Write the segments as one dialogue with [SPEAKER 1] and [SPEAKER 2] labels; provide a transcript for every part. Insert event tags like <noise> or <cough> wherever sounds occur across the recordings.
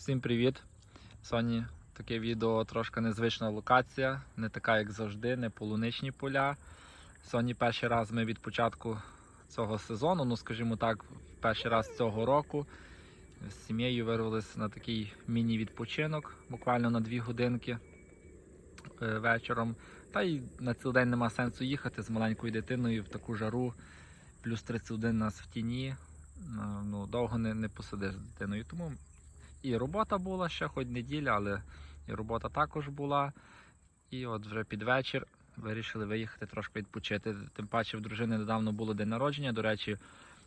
[SPEAKER 1] Всім привіт! Сьогодні таке відео трошки незвична локація, не така як завжди, не полуничні поля. Сьогодні перший раз ми від початку цього сезону, ну скажімо так, перший раз цього року з сім'єю вирвалися на такий міні-відпочинок, буквально на дві годинки е, вечором. Та й на цілий день нема сенсу їхати з маленькою дитиною в таку жару, плюс 31 нас в тіні. Е, Ну, довго не, не посидиш з дитиною. Тому і робота була ще хоч неділя, але і робота також була. І от вже під вечір вирішили виїхати трошки відпочити. Тим паче в дружини недавно було день народження. До речі,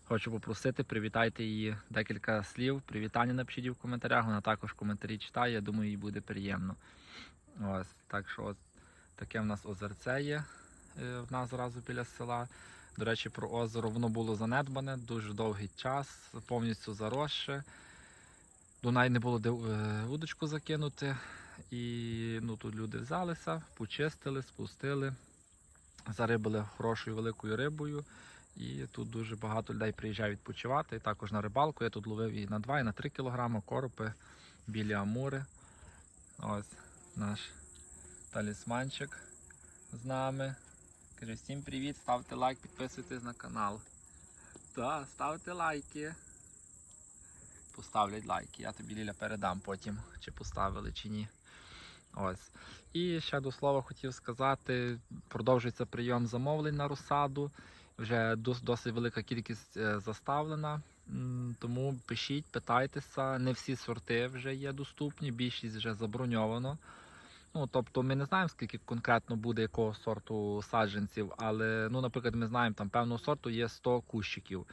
[SPEAKER 1] хочу попросити, привітайте її декілька слів. Привітання напишіть в коментарях. Вона також коментарі читає. Я думаю, їй буде приємно. Ось так що от таке в нас озерце є е, в нас зразу біля села. До речі, про озеро воно було занедбане дуже довгий час, повністю заросше. Дунай не було де е, удочку закинути. І ну, тут люди взялися, почистили, спустили, зарибили хорошою великою рибою. І тут дуже багато людей приїжджає відпочивати. І також на рибалку. Я тут ловив і на 2, і на 3 кілограми коропи, білі амури. Ось наш талісманчик з нами. Каже, всім привіт, ставте лайк, підписуйтесь на канал. Так, ставте лайки поставлять лайки. Я тобі Ліля передам потім, чи поставили, чи ні. Ось. І ще до слова хотів сказати: продовжується прийом замовлень на розсаду. Вже досить велика кількість е, заставлена. Тому пишіть, питайтеся. Не всі сорти вже є доступні, більшість вже заброньовано. Ну, тобто ми не знаємо, скільки конкретно буде якого сорту саджанців, але, ну, наприклад, ми знаємо, там певного сорту є 100 кущиків.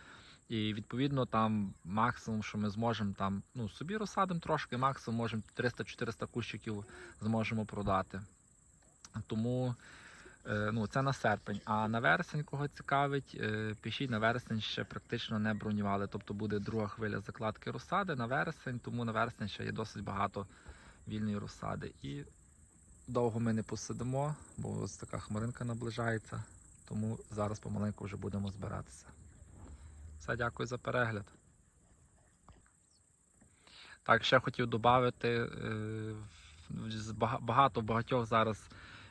[SPEAKER 1] І відповідно там максимум, що ми зможемо там, ну, собі розсадимо трошки, максимум можемо 300-400 кущиків зможемо продати. Тому е, ну, це на серпень. А на вересень, кого цікавить, е, пишіть на вересень ще практично не бронювали. Тобто буде друга хвиля закладки розсади на вересень, тому на вересень ще є досить багато вільної розсади. І довго ми не посидимо, бо ось така хмаринка наближається. Тому зараз помаленьку вже будемо збиратися. Все, дякую за перегляд. Так, ще хотів додати, багато багатьох зараз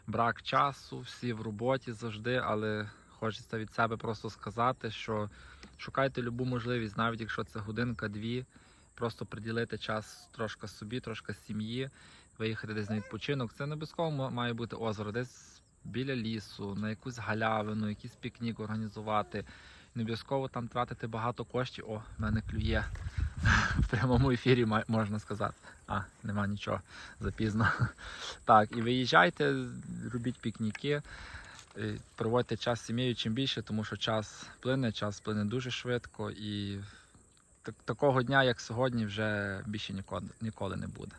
[SPEAKER 1] брак часу, всі в роботі завжди, але хочеться від себе просто сказати, що шукайте любу можливість, навіть якщо це годинка-дві, просто приділити час трошки собі, трошки сім'ї, виїхати десь на відпочинок. Це не обов'язково має бути озеро, десь біля лісу, на якусь галявину, якийсь пікнік організувати. Не обов'язково там тратити багато коштів. О, в мене клює <laughs> в прямому ефірі, можна сказати. А, нема нічого, запізно. <laughs> Так, і виїжджайте, робіть пікніки, е, проводьте час з сім'єю чим більше, тому що час плине, час плине дуже швидко і такого дня, як сьогодні, вже більше ніколи, ніколи не буде.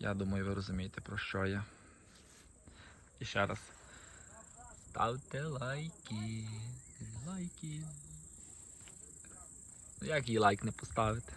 [SPEAKER 1] Я думаю, ви розумієте, про що я. І ще раз. Ставте лайки. Лайки. Ну, Як їй лайк не поставити?